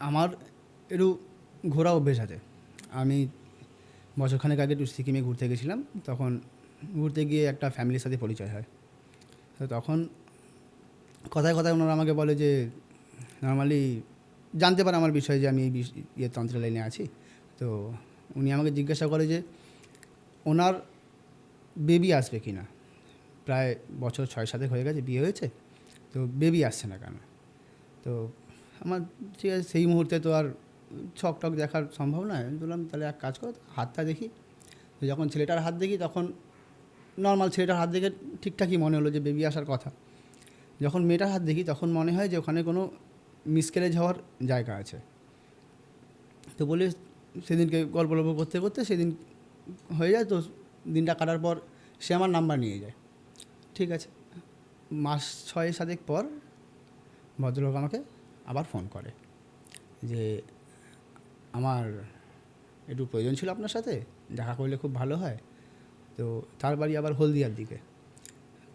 আমার একটু ঘোরা অভ্যেস আছে। আমি বছরখানেক আগে একটু সিকিমে ঘুরতে গেছিলাম, তখন ঘুরতে গিয়ে একটা ফ্যামিলির সাথে পরিচয় হয়। তো তখন কথায় কথায় ওনারা আমাকে বলে যে, নর্মালি জানতে পারে আমার বিষয়ে যে আমি এই ইয়ে তন্ত্র লাইনে আছি। তো উনি আমাকে জিজ্ঞাসা করে যে, ওনার বেবি আসবে কি না প্রায় বছর ছয় সাতেক হয়ে গেছে, বিয়ে হয়েছে। তো বেবি আসছে না কেন? তো আমার ঠিক আছে, সেই মুহূর্তে তো আর ছক টক দেখার সম্ভব নয়। আমি বললাম, তাহলে এক কাজ করো, হাতটা দেখি। যখন ছেলেটার হাত দেখি, তখন নর্মাল ছেলেটার হাত দেখে ঠিকঠাকই মনে হলো যে বেবি আসার কথা। যখন মেয়েটার হাত দেখি, তখন মনে হয় যে ওখানে কোনো মিসক্যারেজ হওয়ার জায়গা আছে। তো বলে সেদিনকে গল্প গল্প করতে করতে সেদিন হয়ে যায়, তো দিনটা কাটার পর সে আমার নাম্বার নিয়ে যায়। ঠিক আছে, মাস ছয় সাতেক পর ভদ্রলোক আমাকে আবার ফোন করে যে, আমার একটু প্রয়োজন ছিল আপনার সাথে, দেখা করলে খুব ভালো হয়। তো তার বাড়ি আবার হলদিয়ার দিকে।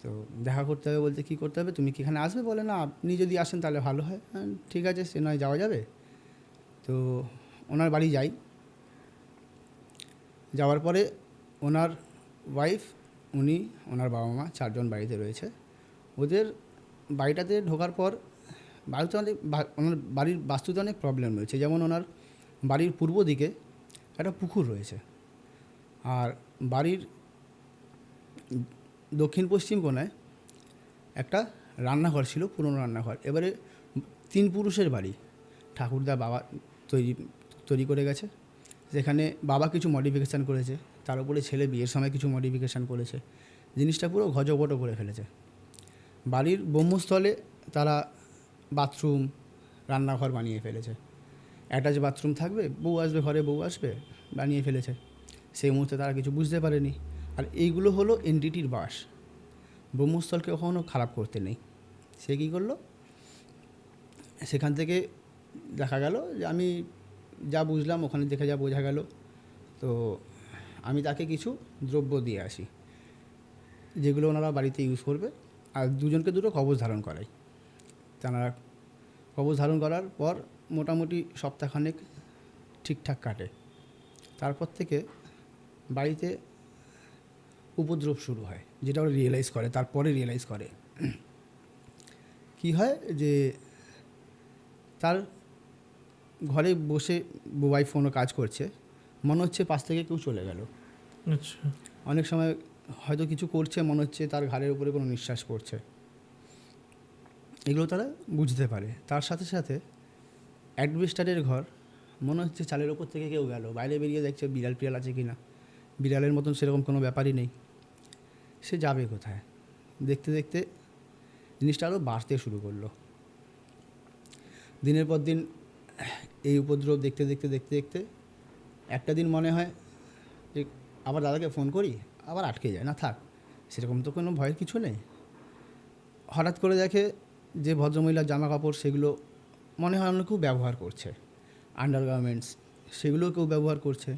তো দেখা করতে হবে বলতে কী করতে হবে? তুমি কি এখানে আসবে? বলে, না, আপনি যদি আসেন তাহলে ভালো হয়। হ্যাঁ ঠিক আছে, সে নয়, যাওয়া যাবে। তো ওনার বাড়ি যাই। যাওয়ার পরে ওনার ওয়াইফ উনি, ওনার বাবা মা চারজন বাড়িতে রয়েছে। ওদের বাড়িটাতে ঢোকার পর বাড়িতে অনেক ওনার বাড়ির বাস্তুতে অনেক প্রবলেম রয়েছে। যেমন ওনার বাড়ির পূর্ব দিকে একটা পুকুর রয়েছে। আর বাড়ির দক্ষিণ পশ্চিম কোনায় একটা রান্নাঘর ছিল, পুরনো রান্নাঘর। এবারে তিন পুরুষের বাড়ি ঠাকুরদা বাবা তৈরি তৈরি করে গেছে। যেখানে বাবা কিছু মডিফিকেশান করেছে, তার উপরে ছেলে বিয়ের সময় কিছু মডিফিকেশান করেছে। জিনিসটা পুরো ঘজবটো করে ফেলেছে। বাড়ির ব্রহ্মস্থলে তারা বাথরুম, রান্নাঘর বানিয়ে ফেলেছে। অ্যাটাচ বাথরুম থাকবে, বউ আসবে, ঘরে বউ আসবে, বানিয়ে ফেলেছে। সেই মুহূর্তে তারা কিছু বুঝতে পারেনি। আর এইগুলো হলো এনটিটির বাস। ব্রহ্মস্থলকে কখনো খারাপ করতে নেই। সে কী করল? সেখান থেকে দেখা গেল যে আমি যা বুঝলাম, ওখানে দেখে যা বোঝা গেল। তো আমি তাকে কিছু দ্রব্য দিয়ে আসি, যেগুলো ওনারা বাড়িতে ইউজ করবে। আর দুজনকে দুটো কবচ ধারণ করাই। তারা কবচ ধারণ করার পর মোটামুটি সপ্তাহখানেক ঠিকঠাক কাটে। তারপর থেকে বাড়িতে উপদ্রব শুরু হয় যেটা ওরা রিয়েলাইজ করে তারপরে রিয়েলাইজ করে। কি হয় যে তার ঘরে বসে মোবাইল কোনো কাজ করছে মনে হচ্ছে পাশ থেকে কেউ চলে গেল। আচ্ছা। অনেক সময় হয়তো কিছু করছে মনে হচ্ছে তার ঘাড়ের উপরে কোনো নিঃশ্বাস পড়ছে। এগুলো তারা বুঝতে পারে। তার সাথে সাথে অ্যাডভেস্টারের ঘর, মনে হচ্ছে চালের ওপর থেকে কেউ গেল। বাইরে বেরিয়ে দেখছে বিড়াল পিড়াল আছে কি না বিড়ালের মতন সেরকম কোনো ব্যাপারই নেই। সে যাবে কোথায়? দেখতে দেখতে জিনিসটা আরও বাড়তে শুরু করল। দিনের পর দিন এই উপদ্রব দেখতে দেখতে দেখতে দেখতে একটা দিন মনে হয় যে আবার দাদাকে ফোন করি, আবার আটকে যায়। না থাক, সেরকম তো কোনো ভয়ের কিছু নেই। হঠাৎ করে দেখে যে ভদ্রমহিলার জামা কাপড় সেগুলো মনে হয় অন্য কেউ ব্যবহার করছে আন্ডার গার্মেন্টস সেগুলোও কেউ ব্যবহার করছে।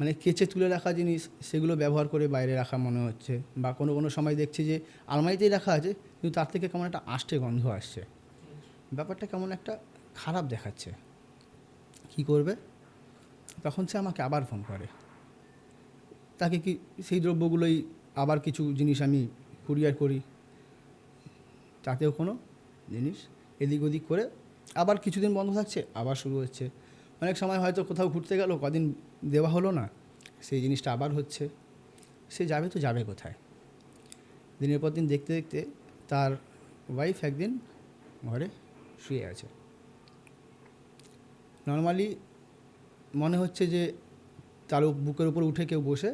মানে কেচে তুলে রাখা জিনিস সেগুলো ব্যবহার করে বাইরে রাখা মনে হচ্ছে বা কোনো কোনো সময় দেখছি যে আলমারিতেই রাখা আছে কিন্তু তার থেকে কেমন একটা আষ্টে গন্ধ আসছে। ব্যাপারটা কেমন একটা খারাপ দেখাচ্ছে। কি করবে? তখন সে আমাকে আবার ফোন করে। তাকে কি সেই দ্রব্যগুলোই আবার কিছু জিনিস আমি কুরিয়ার করি। তাতেও কোনো জিনিস এদিক ওদিক করে। আবার কিছুদিন বন্ধ থাকছে, আবার শুরু হচ্ছে। অনেক সময় হয়তো কোথাও ঘুরতে গেল, কদিন দেওয়া হলো না, সেই জিনিসটা আবার হচ্ছে। সে যাবে তো যাবে কোথায়? দিনের পর দিন দেখতে দেখতে তার ওয়াইফ একদিন ঘরে শুয়ে আছে। নর্মালি মনে হচ্ছে যে তার বুকের উপর উঠে কেউ বসে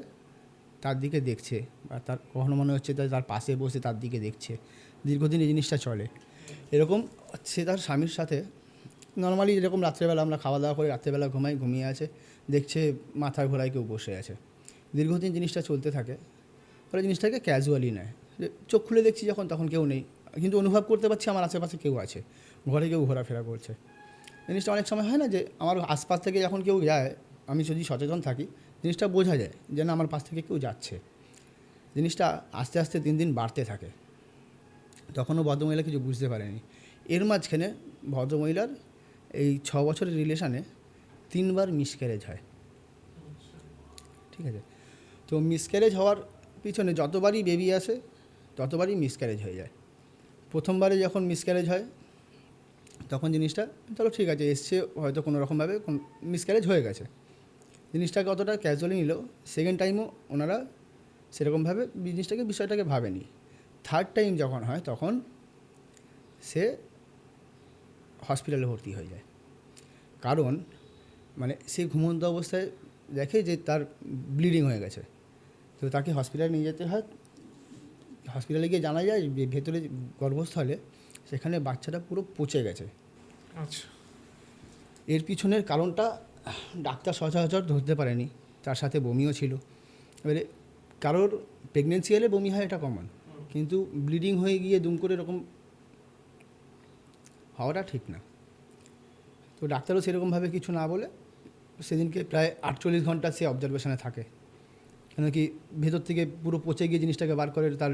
তার দিকে দেখছে, বা তার কখনো মনে হচ্ছে তার পাশে বসে তার দিকে দেখছে। দীর্ঘদিন এই জিনিসটা চলে। এরকম সে তার স্বামীর সাথে নর্মালি যেরকম রাত্রেবেলা আমরা খাওয়া দাওয়া করে রাত্রেবেলা ঘুমাই, ঘুমিয়ে আছে, দেখছে মাথার ঘোড়ায় কেউ বসে আছে। দীর্ঘদিন জিনিসটা চলতে থাকে, ফলে জিনিসটাকে ক্যাজুয়ালি নেয়। চোখ খুলে দেখছি যখন, তখন কেউ নেই। কিন্তু অনুভব করতে পারছি আমার আশেপাশে কেউ আছে। ঘরে কেউ ঘোরাফেরা করছে। জিনিসটা অনেক সময় হয় না যে আমার আশপাশ থেকে যখন কেউ যায়, আমি যদি সচেতন থাকি, জিনিসটা বোঝা যায় যে না, আমার পাশ থেকে কেউ যাচ্ছে। জিনিসটা আস্তে আস্তে দিন দিন বাড়তে থাকে। তখনও ভদ্রমহিলা কিছু বুঝতে পারেনি। এর মাঝখানে ভদ্রমহিলার এই ছ বছরের রিলেশানে তিনবার মিসক্যারেজ হয়। ঠিক আছে? তো মিসক্যারেজ হওয়ার পিছনে যতবারই বেবি আসে, ততবারই মিসক্যারেজ হয়ে যায়। প্রথমবারে যখন মিসক্যারেজ হয়, তখন জিনিসটা চলো ঠিক আছে, এসছে হয়তো কোনো রকমভাবে মিসক্যারেজ হয়ে গেছে। জিনিসটাকে অতটা ক্যাজুয়ালি নিল সেকেন্ড টাইমও ওনারা সেরকমভাবে জিনিসটাকে বিষয়টাকে ভাবেনি। থার্ড টাইম যখন হয় তখন সে হসপিটালে ভর্তি হয়ে যায়। কারণ মানে সে ঘুমন্ত অবস্থায় দেখে যে তার ব্লিডিং হয়ে গেছে। তো তাকে হসপিটালে নিয়ে যেতে হয়। হসপিটালে গিয়ে জানা যায় যে ভেতরে গর্ভস্থলে সেখানে বাচ্চাটা পুরো পচে গেছে। আচ্ছা। এর পিছনের কারণটা ডাক্তার সচরাচর ধরতে পারেনি। তার সাথে বমিও ছিল। এবারে কারোর প্রেগনেন্সি এলে বমি হয় এটা কমন কিন্তু ব্লিডিং হয়ে গিয়ে দুম করে এরকম হওয়াটা ঠিক না। তো ডাক্তারও সেরকমভাবে কিছু না বলে সেদিনকে প্রায় আটচল্লিশ ঘণ্টা সে অবজারভেশনে থাকে। কেন কি ভেতর থেকে পুরো পচে গিয়ে জিনিসটাকে বার করে তার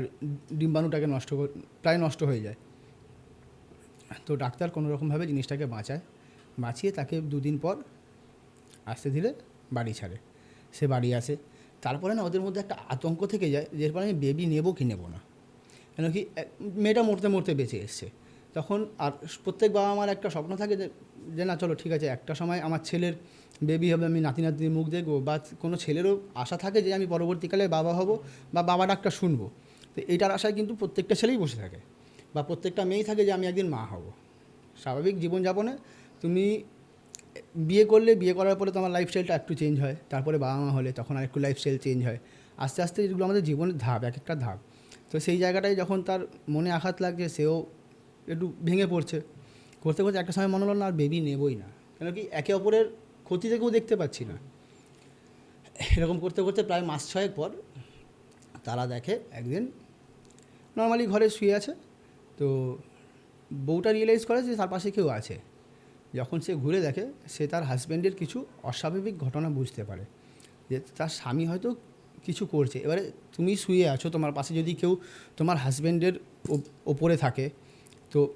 ডিম্বাণুটাকে নষ্ট প্রায় নষ্ট হয়ে যায়। তো ডাক্তার কোনো রকমভাবে জিনিসটাকে বাঁচায়, বাঁচিয়ে তাকে দুদিন পর আসতে দিলে বাড়ি ছাড়ে। সে বাড়ি আসে। তারপরে না ওদের মধ্যে একটা আতঙ্ক থেকে যায় যে আমি বেবি নেব কি নেব না। কেন কি মেয়েটা মরতে মরতে বেঁচে এসছে। তখন আর প্রত্যেক বাবা মার একটা স্বপ্ন থাকে যে যে না, চলো ঠিক আছে, একটা সময় আমার ছেলের বেবি হবে, আমি নাতি নাতির মুখ দেখব। বা কোনো ছেলেরও আশা থাকে যে, আমি পরবর্তীকালে বাবা হব বা বাবা ডাকটা শুনব। তো এইটার আশায় কিন্তু প্রত্যেকটা ছেলেই বসে থাকে বা প্রত্যেকটা মেয়েই থাকে যে, আমি একদিন মা হব। স্বাভাবিক জীবনযাপনে তুমি বিয়ে করলে, বিয়ে করার পরে তোমার লাইফস্টাইলটা একটু চেঞ্জ হয়। তারপরে বাবা মা হলে তখন আর একটু লাইফস্টাইল চেঞ্জ হয়। আস্তে আস্তে যেগুলো আমাদের জীবনের ধাপ এক একটা ধাপ। তো সেই জায়গাটায় যখন তার মনে আঘাত লাগছে, সেও একটু ভেঙে পড়ছে। করতে করতে একটা সময় মনে হলো, না, আর বেবি নেবই না। কেন কি, একে অপরের ক্ষতি থেকেও দেখতে পাচ্ছি না। এরকম করতে করতে প্রায় মাস ছয়েক পর তারা দেখে একদিন নর্মালি ঘরে শুয়ে আছে। তো বউটা রিয়েলাইজ করে যে তার পাশে কেউ আছে। যখন সে ঘুরে দেখে, সে তার হাজব্যান্ডের কিছু অস্বাভাবিক ঘটনা বুঝতে পারে। যে তার স্বামী হয়তো কিছু করছে। এবারে তুমি শুয়ে আছো, তোমার পাশে যদি কেউ তোমার হাজব্যান্ডের ওপরে থাকে, তো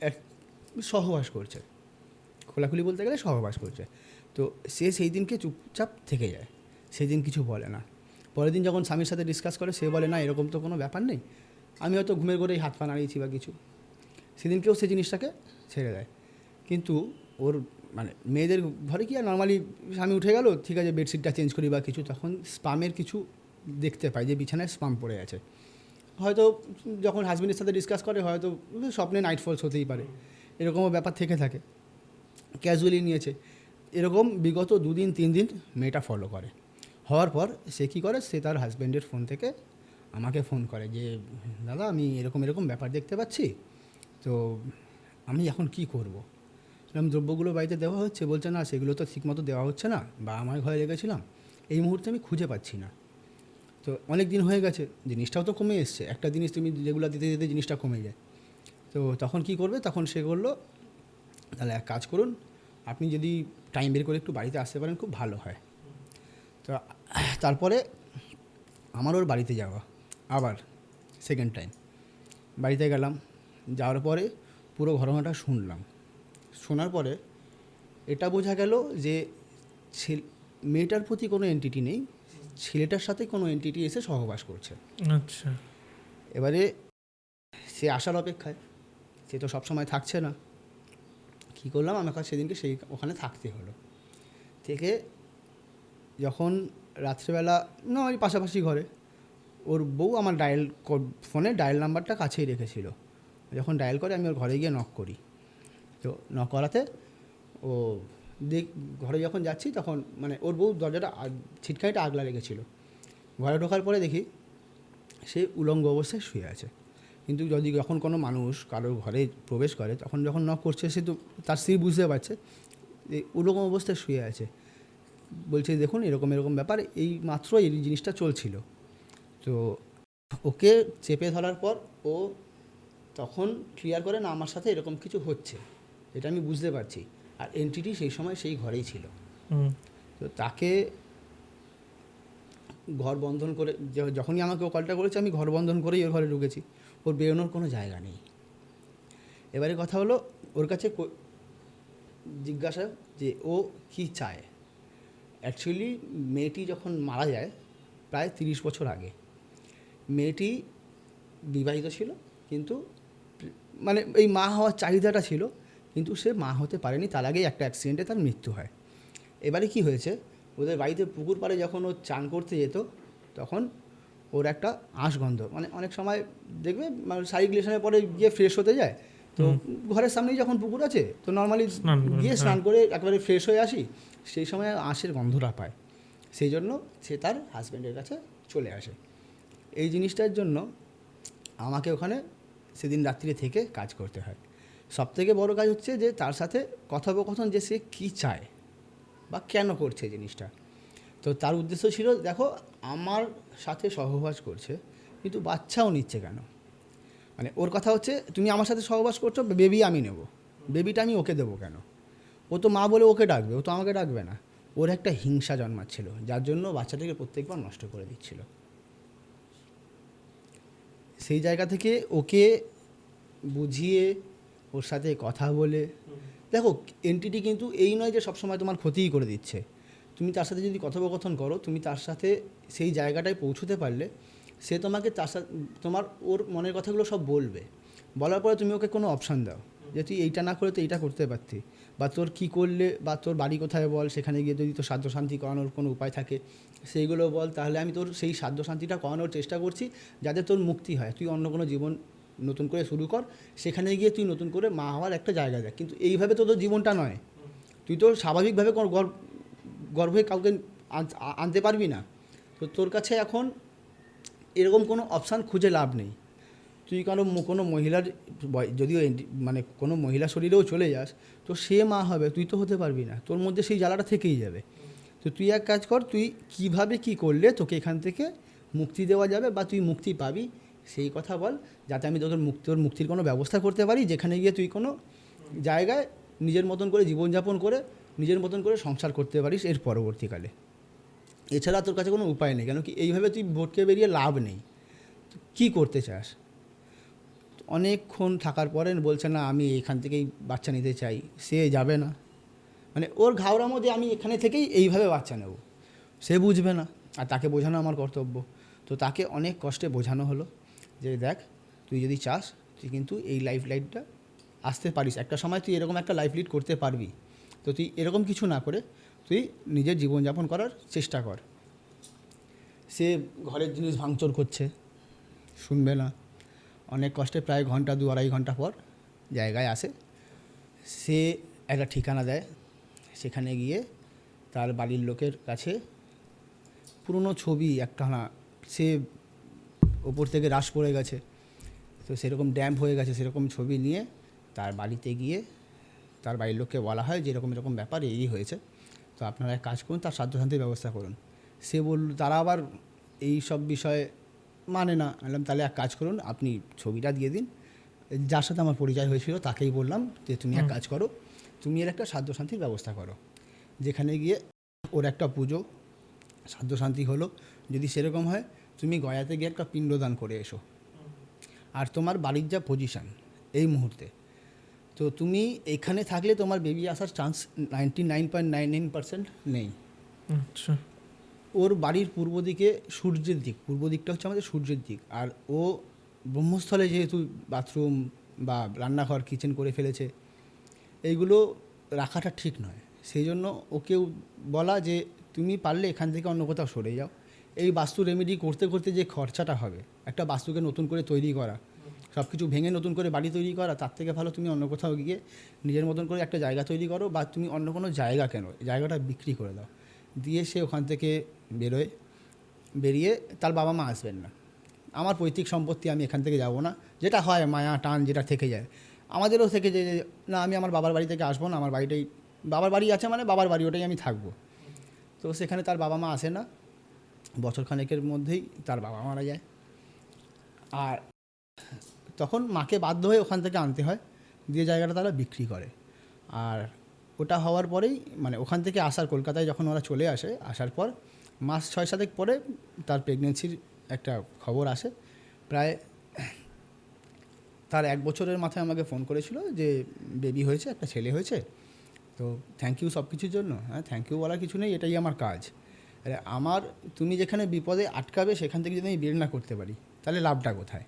এক, সহবাস করছে। খোলাখুলি বলতে গেলে সহবাস করছে। তো সে সেই দিনকে চুপচাপ থেকে যায়। সেই দিন কিছু বলে না। পরের দিন যখন স্বামীর সাথে ডিসকাস করে, সে বলে, না, এরকম তো কোনো ব্যাপার নেই। আমি হয়তো ঘুমের ঘরেই হাত পা নাড়িয়েছি বা কিছু। সেদিনকেও সে জিনিসটাকে ছেড়ে দেয়। কিন্তু ওর মানে মেয়েদের ঘরে কি আর নর্মালি স্বামী উঠে গেল, ঠিক আছে বেডশিটটা চেঞ্জ করি বা কিছু, তখন স্পামের কিছু দেখতে পাই যে বিছানায় স্পাম পড়ে আছে। হয়তো যখন হাজবেন্ডের সাথে ডিসকাস করে, হয়তো স্বপ্নে নাইট ফলস হতেই পারে, এরকমও ব্যাপার থেকে থাকে ক্যাজুয়ালি নিয়েছে। এরকম বিগত দুদিন, তিন দিন মেয়েটা ফলো করে। হওয়ার পর সে কী করে, সে তার হাজব্যান্ডের ফোন থেকে আমাকে ফোন করে যে, দাদা, আমি এরকম এরকম ব্যাপার দেখতে পাচ্ছি, তো আমি এখন কি করব? সেরকম দ্রব্যগুলো বাড়িতে দেওয়া হচ্ছে, বলছে না, সেগুলো তো ঠিকমতো দেওয়া হচ্ছে না, বা আমার ঘরে রেখেছিলাম, এই মুহূর্তে আমি খুঁজে পাচ্ছি না। তো অনেক দিন হয়ে গেছে, জিনিসটাও তো কমে এসছে, একটা জিনিস তুমি রেগুলার দিতে দিতে জিনিসটা কমে যায়। তো তখন কি করবে? তখন সে করল তাহলে এক কাজ করুন, আপনি যদি টাইম বের করে একটু বাড়িতে আসতে পারেন, খুব ভালো হয়। তো তারপরে আমার ওর বাড়িতে যাওয়া, আবার সেকেন্ড টাইম বাড়িতে গেলাম, যাওয়ার পরে পুরো ঘটনাটা শুনলাম। শোনার পরে এটা বোঝা গেল যে ছেলে মেয়েটার প্রতি কোনো এন্টিটি নেই ছেলেটার সাথে কোনো এন্টিটি এসে সহবাস করছে। আচ্ছা। এবারে সে আসার অপেক্ষায় সে তো সবসময় থাকছে না। কী করলাম? আমাকে সেদিনকে সেই ওখানে থাকতে হলো। থেকে যখন রাত্রেবেলা না ওই পাশাপাশি ঘরে ওর বউ আমার ডায়াল ফোনে ডায়াল নাম্বারটা কাছেই রেখেছিল। যখন ডায়াল করে আমি ওর ঘরে গিয়ে নক করি। তো নক করাতে। ও দেখ, ঘরে যখন যাচ্ছি তখন মানে ওর বউ দরজাটা ছিটকানিটা আগলা রেখেছিল। ঘরে ঢোকার পরে দেখি সে উলঙ্গ অবস্থায় শুয়ে আছে। কিন্তু যদি যখন কোনো মানুষ কারোর ঘরে প্রবেশ করে, তখন যখন নক করছে, সে তো তার স্ত্রী বুঝতে পারছে উলঙ্গ অবস্থায় শুয়ে আছে। বলছে, দেখুন, এরকম এরকম ব্যাপার, এই মাত্র এই জিনিসটা চলছিল। তো ওকে চেপে ধরার পর ও তখন ক্লিয়ার করে, না, আমার সাথে এরকম কিছু হচ্ছে। এটা আমি বুঝতে পারছি। আর এন্টিটি সেই সময় সেই ঘরেই ছিল। তো তাকে ঘর বন্ধন করে যখনই আমাকে ও কলটা করেছে আমি ঘর বন্ধন করেই ওর ঘরে ঢুকেছি। ওর বেরোনোর কোনো জায়গা নেই। এবারে কথা হলো ওর কাছে জিজ্ঞাসা যে ও কি চায়? অ্যাকচুয়ালি মেয়েটি যখন মারা যায় প্রায় তিরিশ বছর আগে মেয়েটি বিবাহিত ছিল কিন্তু মানে এই মা হওয়ার চাহিদাটা ছিল কিন্তু সে মা হতে পারেনি তার আগেই একটা অ্যাক্সিডেন্টে তার মৃত্যু হয়। এবারে কি হয়েছে? ওদের বাড়িতে পুকুর পাড়ে যখন ও চান করতে যেত তখন ওর একটা আঁশ গন্ধ মানে অনেক সময় দেখবে মানে শারীরিক রিলেশনের পরে গিয়ে ফ্রেশ হতে যায়। তো ঘরের সামনেই যখন পুকুর আছে তো নর্মালি গিয়ে হ্যাঁ। স্নান করে একেবারে ফ্রেশ হয়ে আসি সেই সময় আঁশের গন্ধটা পায়। সেই জন্য সে তার হাজব্যান্ডের কাছে চলে আসে। এই জিনিসটার জন্য আমাকে ওখানে সেদিন রাত্রিরে থেকে কাজ করতে হয়। সব থেকে বড়ো কাজ হচ্ছে যে তার সাথে কথোপকথন যে সে কী চায় বা কেন করছে জিনিসটা। তো তার উদ্দেশ্য ছিল, দেখো, আমার সাথে সহবাস করছে, কিন্তু বাচ্চাও নিচ্ছে কেন? মানে ওর কথা হচ্ছে, তুমি আমার সাথে সহবাস করছ, বেবি আমি নেব। বেবিটা আমি ওকে দেবো কেন? ও তো মা বলে ওকে ডাকবে, ও তো আমাকে ডাকবে না। ওর একটা হিংসা জন্মাচ্ছিল, যার জন্য বাচ্চাটাকে প্রত্যেকবার নষ্ট করে দিচ্ছিল। সেই জায়গা থেকে ওকে বুঝিয়ে ওর সাথে কথা বলে। দেখো এনটিটি কিন্তু এই নয় যে সবসময় তোমার ক্ষতিই করে দিচ্ছে। তুমি তার সাথে যদি কথোপকথন করো, তুমি তার সাথে সেই জায়গাটায় পৌঁছতে পারলে সে তোমাকে তার সাথে, তোমার, ওর মনের কথাগুলো সব বলবে। বলার পরে তুমি ওকে কোনো অপশান দাও যে তুই এইটা না করে তো এইটা করতে পারতি। বা তোর কী করলে, বা তোর বাড়ি কোথায় বল, সেখানে গিয়ে যদি তোর সাধ্য শান্তি করানোর কোনো উপায় থাকে, সেইগুলো বল, তাহলে আমি তোর সেই সাধ্য শান্তিটা করানোর চেষ্টা করছি যাতে তোর মুক্তি হয়। তুই অন্য কোনো জীবন নতুন করে শুরু কর, সেখানে গিয়ে তুই নতুন করে মা হওয়ার একটা জায়গা দেখ। কিন্তু এইভাবে তো তোর জীবনটা নয়। তুই তো স্বাভাবিকভাবে গর্ভ কাউকে আনতে পারবি না। তো তোর কাছে এখন এরকম কোনো অপশান খুঁজে লাভ নেই। তুই কারও কোনো মহিলার যদিও মানে কোনো মহিলা শরীরেও চলে যাস, তো সে মা হবে, তুই তো হতে পারবি না। তোর মধ্যে সেই জ্বালাটা থেকেই যাবে। তো তুই এক কাজ কর, তুই কীভাবে কি করলে তোকে এখান থেকে মুক্তি দেওয়া যাবে বা তুই মুক্তি পাবি সেই কথা বল, যাতে আমি তোদের মুক্তি, তোর মুক্তির কোনো ব্যবস্থা করতে পারি, যেখানে গিয়ে তুই কোনো জায়গায় নিজের মতন করে জীবনযাপন করে, নিজের মতন করে সংসার করতে পারিস এর পরবর্তীকালে। এছাড়া তোর কাছে কোনো উপায় নেই, কেন কি এইভাবে তুই ভোটকে বেরিয়ে লাভ নেই। কী করতে চাস? অনেকক্ষণ থাকার পরে বলছে, না, আমি এখান থেকেই বাচ্চা নিতে চাই। সে যাবে না। মানে ওর ঘাওড়ার মধ্যে আমি এখানে থেকেই এইভাবে বাচ্চা নেব। সে বুঝবে না। আর তাকে বোঝানো আমার কর্তব্য। তো তাকে অনেক কষ্টে বোঝানো হলো। যে দেখ, তুই যদি চাস, তুই কিন্তু এই লাইফ লাইটটা আসতে পারিস। একটা সময় তুই এরকম একটা লাইফ লিড করতে পারবি। তো তুই এরকম কিছু না করে তুই নিজের জীবনযাপন করার চেষ্টা কর। সে ঘরের জিনিস ভাঙচুর করছে। শুনবে না। অনেক কষ্টে প্রায় ঘণ্টা দু আড়াই ঘণ্টা পর জায়গায় আসে। সে একটা ঠিকানা দেয়। সেখানে গিয়ে তার বাড়ির লোকের কাছে পুরনো ছবি একটা না সে ওপর থেকে হ্রাস পড়ে গেছে। তো সেরকম ড্যাম্প হয়ে গেছে সেরকম ছবি নিয়ে তার বাড়িতে গিয়ে তার বাড়ির লোককে বলা হয় যে এরকম এরকম ব্যাপার এই হয়েছে। তো আপনারা এক কাজ করুন তার সাধ্যশান্তির ব্যবস্থা করুন। সে বলল তারা আবার এই সব বিষয়ে মানে না। বললাম তাহলে এক কাজ করুন আপনি ছবিটা দিয়ে দিন। যার সাথে আমার পরিচয় হয়েছিল তাকেই বললাম যে তুমি এক কাজ করো তুমি এর একটা সাধ্য শান্তির ব্যবস্থা করো। যেখানে গিয়ে ওর একটা পুজো সাধ্য শান্তি হলো। যদি সেরকম হয় তুমি গয়াতে গিয়ে একটা পিণ্ডদান করে এসো। আর তোমার বাড়ির যা পজিশান এই মুহূর্তে। তো তুমি এখানে থাকলে তোমার বেবি আসার chance ninety nine point nine nine percent নেই। আচ্ছা। ওর বাড়ির পূর্ব দিকে সূর্যের দিক পূর্ব দিকটা হচ্ছে আমাদের সূর্যের দিক। আর ও ব্রহ্মস্থলে যেহেতু বাথরুম বা রান্নাঘর কিচেন করে ফেলেছে এইগুলো রাখাটা ঠিক নয়। সেই জন্য ওকেও বলা যে তুমি পারলে এখান থেকে অন্য কোথাও সরে যাও। এই বাস্তু রেমেডি করতে করতে যে খরচাটা হবে, একটা বাস্তুকে নতুন করে তৈরি করা সব কিছু ভেঙে নতুন করে বাড়ি তৈরি করা, তার থেকে ভালো তুমি অন্য কোথাও গিয়ে নিজের মতন করে একটা জায়গা তৈরি করো বা তুমি অন্য কোনো জায়গা কেন জায়গাটা বিক্রি করে দাও। দিয়ে সে ওখান থেকে বেরোয়, বেরিয়ে তার বাবা মা আসবেন না। আমার পৈতৃক সম্পত্তি আমি এখান থেকে যাব না, যেটা হয় মায়া, টান যেটা থেকে যায়। আমাদেরও থেকে যে, না, আমি আমার বাবার বাড়ি থেকে আসব না, আমার বাড়িটাই, বাবার বাড়ি আছে মানে বাবার বাড়ি, ওটাই আমি থাকব। তো সেখানে তার বাবা মা আসে না বছর খানেকের মধ্যেই তার বাবা মারা যায়। আর তখন মাকে বাধ্য হয়ে ওখান থেকে আনতে হয় দিয়ে জায়গাটা তারা বিক্রি করে। আর ওটা হওয়ার পরেই মানে ওখান থেকে আসার কলকাতায় যখন ওরা চলে আসে, আসার পর মাস ছয় সাতেক পরে তার প্রেগনেন্সির একটা খবর আসে। প্রায় তার এক বছরের মাথায় আমাকে ফোন করেছিল যে, বেবি হয়েছে, একটা ছেলে হয়েছে, তো থ্যাংক ইউ সব কিছুর জন্য হ্যাঁ থ্যাংক ইউ বলার কিছু নেই, এটাই আমার কাজ। আরে আমার তুমি যেখানে বিপদে আটকাবে সেখান থেকে যদি আমি বের না করতে পারি তাহলে লাভটা কোথায়?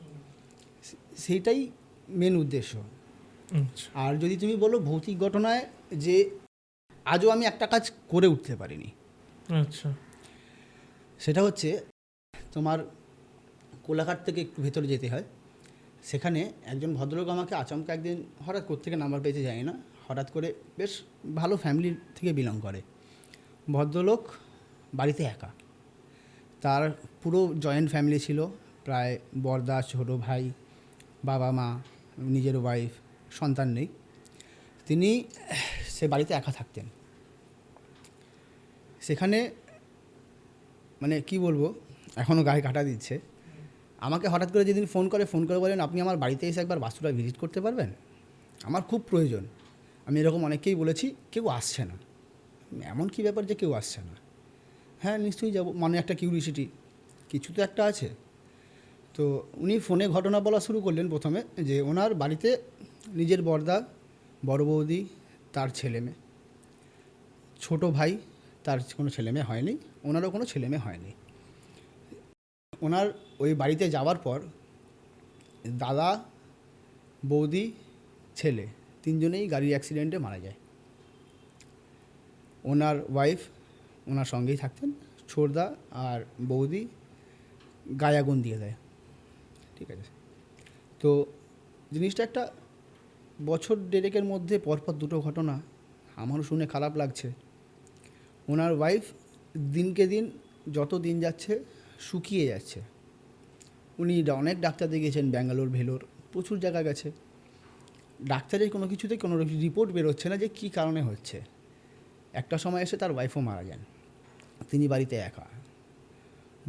সেইটাই মেন উদ্দেশ্য। আচ্ছা। আর যদি তুমি বলো ভৌতিক ঘটনায় যে আজও আমি একটা কাজ করে উঠতে পারিনি। আচ্ছা। সেটা হচ্ছে তোমার কোলাঘাট থেকে একটু ভেতরে যেতে হয়। সেখানে একজন ভদ্রলোক আমাকে আচমকা একদিন হঠাৎ কোত্থেকে নাম্বার পেয়েছে জানি না। হঠাৎ করে বেশ ভালো ফ্যামিলির থেকে বিলং করে। ভদ্রলোক বাড়িতে একা। তার পুরো জয়েন্ট ফ্যামিলি ছিল, প্রায় বরদা, ছোটো ভাই, বাবা মা, নিজের ওয়াইফ সন্তান নেই। তিনি সে বাড়িতে একা থাকতেন। সেখানে মানে কি বলব এখনও গায়ে কাটা দিচ্ছে। আমাকে হঠাৎ করে যেদিন ফোন করে ফোন করে বলেন আপনি আমার বাড়িতে এসে একবার বাস্তুটা ভিজিট করতে পারবেন? আমার খুব প্রয়োজন। আমি এরকম অনেককেই বলেছি, কেউ আসছে না। এমন কি ব্যাপার যে কেউ আসছে না? হ্যাঁ নিশ্চয়ই যাব। মানে একটা কিউরিসিটি কিছু তো একটা আছে। তো উনি ফোনে ঘটনা বলা শুরু করলেন প্রথমে যে ওনার বাড়িতে নিজের বর্দা বড় বৌদি, তার ছেলে মেয়ে। ছোটো ভাই, তার কোনো ছেলে মেয়ে হয়নি, ওনারও কোনো ছেলে মেয়ে হয়নি। ওনার ওই বাড়িতে যাওয়ার পর দাদা, বৌদি, ছেলে তিনজনেই গাড়ির অ্যাক্সিডেন্টে মারা যায়। ওনার ওয়াইফ ওনার সঙ্গেই থাকতেন, ছোটদা আর বৌদি গায়ে আগুন দিয়ে দেয়। ঠিক আছে? তো জিনিসটা একটা বছর দেড়েকের মধ্যে পরপর দুটো ঘটনা আমারও শুনে খারাপ লাগছে। ওনার ওয়াইফ দিনকে দিন যত দিন যাচ্ছে শুকিয়ে যাচ্ছে। উনি অনেক ডাক্তার দেখিয়েছেন, ব্যাঙ্গালোর, ভেলোর, প্রচুর জায়গা গেছে। ডাক্তারের কোনো কিছুতে কোনো রিপোর্ট বেরোচ্ছে না যে কী কারণে হচ্ছে। একটা সময় এসে তার ওয়াইফও মারা যান। তিনি বাড়িতে একা।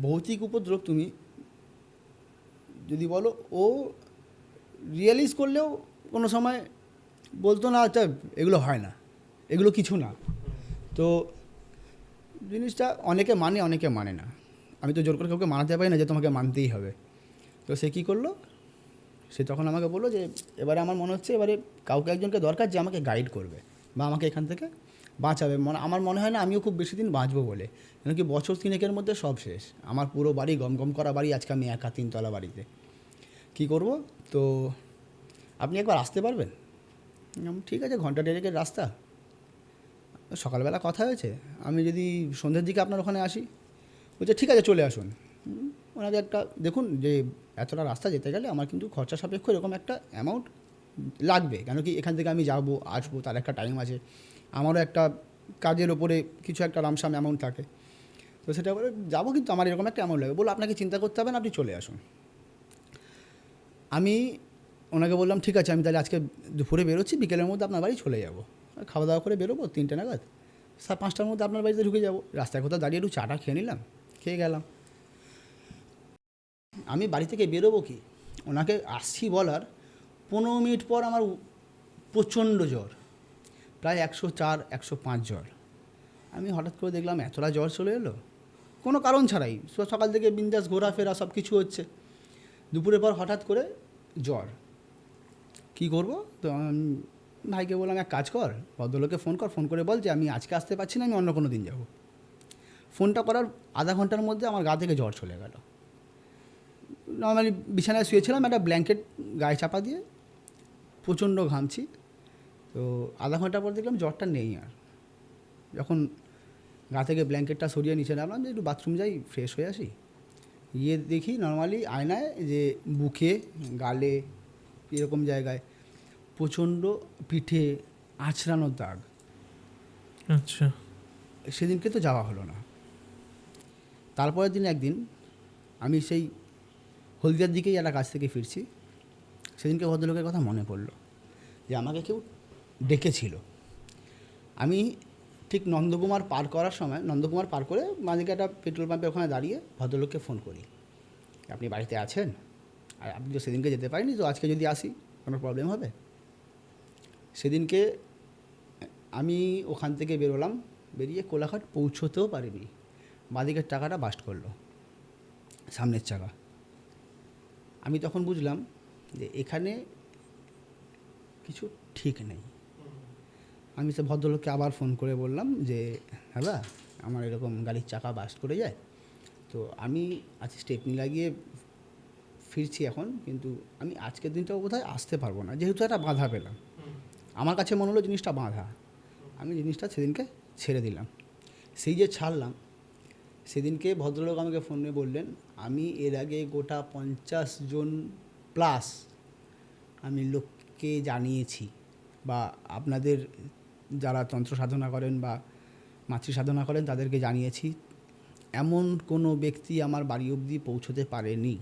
ভৌতিক উপদ্রব তুমি যদি বলো, ও রিয়েলাইজ করলেও কোনো সময় বলতো না আচ্ছা এগুলো হয় না, এগুলো কিছু না। তো জিনিসটা অনেকে মানে অনেকে মানে না। আমি তো জোর করে কাউকে মানাতে পারি না যে তোমাকে মানতেই হবে। তো সে কী করল? সে তখন আমাকে বলল যে, এবারে আমার মনে হচ্ছে এবারে কাউকে একজনকে দরকার যে আমাকে গাইড করবে বা আমাকে এখান থেকে বাঁচাবে। মনে, আমার মনে হয় না আমিও খুব বেশি দিন বাঁচবো বলে। কেন কি বছর তিনেকের মধ্যে সব শেষ। আমার পুরো বাড়ি গম গম করা বাড়ি, আজকে আমি একা তিনতলা বাড়িতে। কী করব? তো আপনি একবার আসতে পারবেন? ঠিক আছে, ঘণ্টা দেড়েকের রাস্তা। সকালবেলা কথা হয়েছে। আমি যদি সন্ধ্যের দিকে আপনার ওখানে আসি, বলছে, ঠিক আছে, চলে আসুন। ওনাকে একটা, দেখুন যে এতটা রাস্তা যেতে গেলে আমার কিন্তু খরচা সাপেক্ষ এরকম একটা অ্যামাউন্ট লাগবে। কেন কি এখান থেকে আমি যাব, আসব, তার একটা টাইম আছে। আমারও একটা কাজের ওপরে কিছু একটা রামসাম অ্যামাউন্ট থাকে। তো সেটা বলে, যাব কিন্তু আমার এরকম একটা অ্যামাউন্ট লাগবে। বলো আপনাকে চিন্তা করতে হবে না, আপনি চলে আসুন। আমি ওনাকে বললাম, ঠিক আছে, আমি তাহলে আজকে দুপুরে বেরোচ্ছি, বিকেলের মধ্যে আপনার বাড়ি চলে যাব। খাওয়া দাওয়া করে বেরোবো, তিনটে নাগাদ। সাত পাঁচটার মধ্যে আপনার বাড়িতে ঢুকে যাব। রাস্তায় কোথাও দাঁড়িয়ে একটু চাটা খেয়ে নিলাম, খেয়ে গেলাম। আমি বাড়ি থেকে বেরোবো কি? ওনাকে আসছি বলার পনেরো মিনিট পর আমার প্রচণ্ড জ্বর। প্রায় একশো চার, একশো পাঁচ জ্বর। আমি হঠাৎ করে দেখলাম এতটা জ্বর চলে এলো। কোনো কারণ ছাড়াই। সকাল থেকে বিন্দাস ঘোরাফেরা সব কিছু হচ্ছে। দুপুরের পর হঠাৎ করে জ্বর। কী করব? তো ভাইকে বললাম, এক কাজ কর ভদ্রলোকে ফোন কর, ফোন করে বল যে আমি আজকে আসতে পারছি না, আমি অন্য কোনো দিন যাব। ফোনটা করার আধা ঘণ্টার মধ্যে আমার গা থেকে জ্বর চলে গেল। নর্মালি বিছানায় শুয়েছিলাম, একটা ব্ল্যাঙ্কেট গায়ে চাপা দিয়ে প্রচণ্ড ঘামছি। তো আধা ঘণ্টা পর দেখলাম জ্বরটা নেই আর। যখন গা থেকে ব্ল্যাঙ্কেটটা সরিয়ে নিচে নামলাম যে একটু বাথরুম যাই ফ্রেশ হয়ে আসি। গিয়ে দেখি নর্মালি আয়নায় যে বুকে গালে এরকম জায়গায় প্রচণ্ড পিঠে আছড়ানোর দাগ। আচ্ছা। সেদিনকে তো যাওয়া হলো না। তারপরের দিন একদিন আমি সেই হলদিয়ার দিকেই একটা কাজ থেকে ফিরছি। সেদিনকে ভদ্রলোকের কথা মনে পড়ল যে আমাকে কেউ ডেকেছিল। আমি ঠিক নন্দকুমার পার করার সময়, নন্দকুমার পার করে মাঝিকে একটা পেট্রোল পাম্পের ওখানে দাঁড়িয়ে ভদ্রলোককে ফোন করি। আপনি বাড়িতে আছেন? আর আপনি তো সেদিনকে যেতে পারিনি, তো আজকে যদি আসি কোনো প্রবলেম হবে? সেদিনকে আমি ওখান থেকে বেরোলাম, বেরিয়ে কোলাঘাট পৌঁছতেও পারিনি। বাদিকের টাকাটা বাস্ট করল, সামনের চাকা। আমি তখন বুঝলাম যে এখানে কিছু ঠিক নেই। আমি সে ভদ্রলোককে আবার ফোন করে বললাম যে, দাদা, আমার এরকম গাড়ির চাকা বাস্ট করে যায়। তো আমি আজ স্টেপনি লাগিয়ে ফিরছি এখন, কিন্তু আমি আজকের দিনটাও বোধহয় আসতে পারব না। যেহেতু একটা বাধা পেলাম। আমার কাছে মনে হলো জিনিসটা বাঁধা। আমি জিনিসটা সেদিনকে ছেড়ে দিলাম। সেই যে ছাড়লাম, সেদিনকে ভদ্রলোক আমাকে ফোনে বললেন, আমি এর আগে গোটা পঞ্চাশ জন প্লাস আমি লোককে জানিয়েছি বা আপনাদের যারা তন্ত্র সাধনা করেন বা মাতৃ সাধনা করেন তাদেরকে জানিয়েছি এমন কোনো ব্যক্তি আমার বাড়ি অবধি পৌঁছতে পারেনি।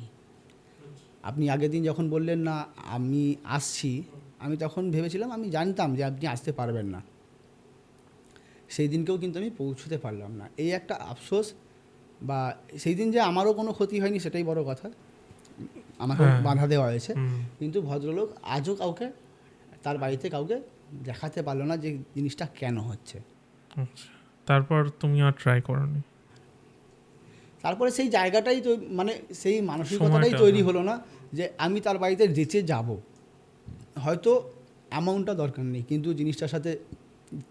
আপনি আগের দিন যখন বললেন না আমি আসছি আমি তখন ভেবেছিলাম আমি জানতাম যে আপনি আসতে পারবেন না। সেই দিনকেও কিন্তু আমি পৌঁছতে পারলাম না। এই একটা আফসোস বা সেই দিন যে আমারও কোনো ক্ষতি হয়নি সেটাই বড় কথা। আমাকে হ্যাঁ। বাধা দেওয়া হয়েছে। কিন্তু ভদ্রলোক আজও কাউকে তার বাড়িতে কাউকে দেখাতে পারল না যে জিনিসটা কেন হচ্ছে। আচ্ছা তারপর তুমি আর ট্রাই করনি? তারপরে সেই জায়গাটাই তো মানে সেই মানসিকতাটাই তৈরি। হলো। না যে আমি তার বাড়িতে যেচে যাব। হয়তো অ্যামাউন্টটা দরকার নেই কিন্তু জিনিসটার সাথে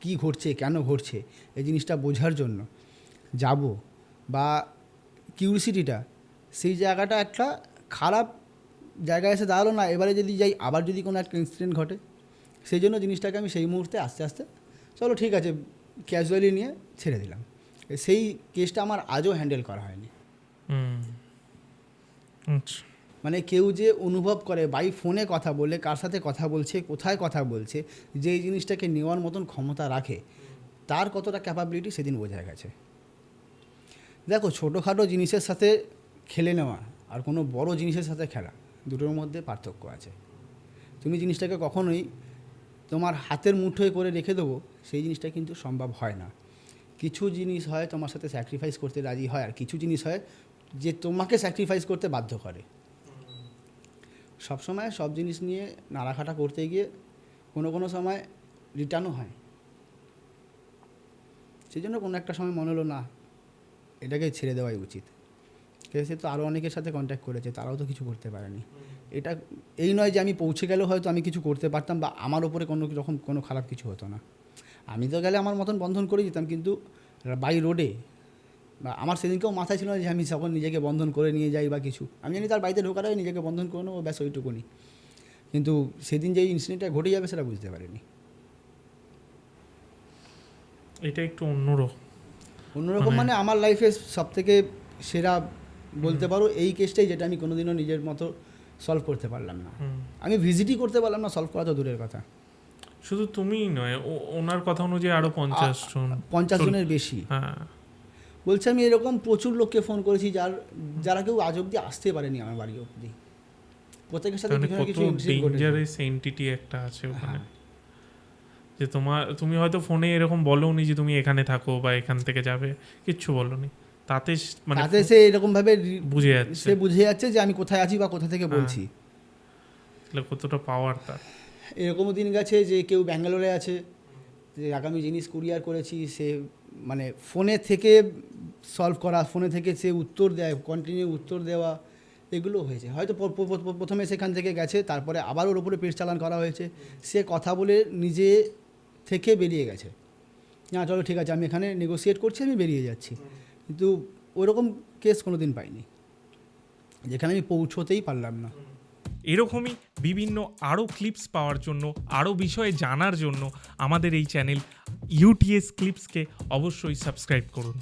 কি ঘটছে কেন ঘটছে এই জিনিসটা বোঝার জন্য যাব বা কিউরিসিটিটা সেই জায়গাটা একটা খারাপ জায়গায় এসে দাঁড়াল না এবারে যদি যাই আবার যদি কোনো একটা ইনসিডেন্ট ঘটে। সেই জন্য জিনিসটাকে আমি সেই মুহূর্তে আস্তে আস্তে চলো ঠিক আছে ক্যাজুয়ালি নিয়ে ছেড়ে দিলাম। সেই কেসটা আমার আজও হ্যান্ডেল করা হয়নি। আচ্ছা। মানে কেউ যে অনুভব করে বাই ফোনে কথা বলে কার সাথে কথা বলছে কোথায় কথা বলছে যে এই জিনিসটাকে নেওয়ার মতন ক্ষমতা রাখে তার কতটা ক্যাপাবিলিটি সেদিন বোঝা গেছে। দেখো ছোটোখাটো জিনিসের সাথে খেলে নেওয়া আর কোনো বড় জিনিসের সাথে খেলা দুটোর মধ্যে পার্থক্য আছে। তুমি জিনিসটাকে কখনোই তোমার হাতের মুঠোয় করে রেখে দেবো, সেই জিনিসটা কিন্তু সম্ভব হয় না। কিছু জিনিস হয় তোমার সাথে স্যাক্রিফাইস করতে রাজি হয়, আর কিছু জিনিস হয় যে তোমাকে স্যাক্রিফাইস করতে বাধ্য করে। সবসময় সব জিনিস নিয়ে নাড়াখাটা করতে গিয়ে কোনো কোনো সময় রিটার্নও হয়। সেই জন্য কোনো একটা সময় মনে হলো, না, এটাকে ছেড়ে দেওয়াই উচিত। সে তো আরও অনেকের সাথে কন্ট্যাক্ট করেছে তারাও তো কিছু করতে পারেনি। এটা এই নয় যে আমি পৌঁছে গেলেও হয়তো আমি কিছু করতে পারতাম বা আমার ওপরে কোনো রকম কোনো খারাপ কিছু হতো না। আমি তো গেলে আমার মতন বন্ধন করে দিতাম কিন্তু বাই রোডে বা আমার সেদিনকেও মাথায় ছিল না যে আমি যখন নিজেকে বন্ধন করে নিয়ে যাই বা কিছু। আমি জানি তার বাড়িতে ঢোকার আগে নিজেকে বন্ধন করে নেব ব্যাস ওইটুকুনি। কিন্তু সেদিন যে ইনসিডেন্টটা ঘটে যাবে সেটা বুঝতে পারিনি। এটা একটু অন্যরকম। অন্যরকম মানে- মানে আমার লাইফে সব থেকে সেরা বলতে পারো এই কেসটাই যেটা আমি কোনোদিনও নিজের মতো সলভ করতে পারলাম না। আমি ভিজিটই করতে পারলাম না সলভ করা তো দূরের কথা। শুধু তুমিই নয় ওনার কথা অনুযায়ী আরও পঞ্চাশ জন। পঞ্চাশ জনের বেশি। হ্যাঁ। বলছে আমি এরকম প্রচুর লোককে ফোন করেছি যার যারা কেউ আজ অব্দি আসতে পারেনি আমার বাড়ি অব্দি প্রত্যেকের সাথে কিছু। ডেঞ্জারাস এন্টিটি একটা আছে ওখানে। হ্যাঁ। যে তোমার তুমি হয়তো ফোনে এরকম বলোনি যে তুমি এখানে থাকো বা এখান থেকে যাবে কিচ্ছু বলোনি। তাতে মানে তাতে সে এরকম ভাবে বুঝে যাচ্ছে। সে বুঝে যাচ্ছে যে আমি কোথায় আছি বা কোথা থেকে হ্যাঁ। বলছি। কতটা পাওয়ার তার? এরকমও দিন গেছে যে কেউ ব্যাঙ্গালোরে আছে যে আগামী জিনিস কুরিয়ার করেছি সে মানে ফোনে থেকে সলভ করা ফোনে থেকে সে উত্তর দেয় কন্টিনিউ উত্তর দেওয়া এগুলো হয়েছে। হয়তো প্রথমে সেখান থেকে গেছে তারপরে আবার ওর উপরে পেট চালান করা হয়েছে। সে কথা বলে নিজে থেকে বেরিয়ে গেছে। না চলো ঠিক আছে আমি এখানে নেগোসিয়েট করছি আমি বেরিয়ে যাচ্ছি। কিন্তু ওরকম কেস কোনো দিন পাইনি। যেখানে আমি পৌঁছতেই পারলাম না। এরকমই বিভিন্ন আরও ক্লিপস পাওয়ার জন্য আরও বিষয়ে জানার জন্য আমাদের এই চ্যানেল ইউটিএস ক্লিপসকে অবশ্যই সাবস্ক্রাইব করুন।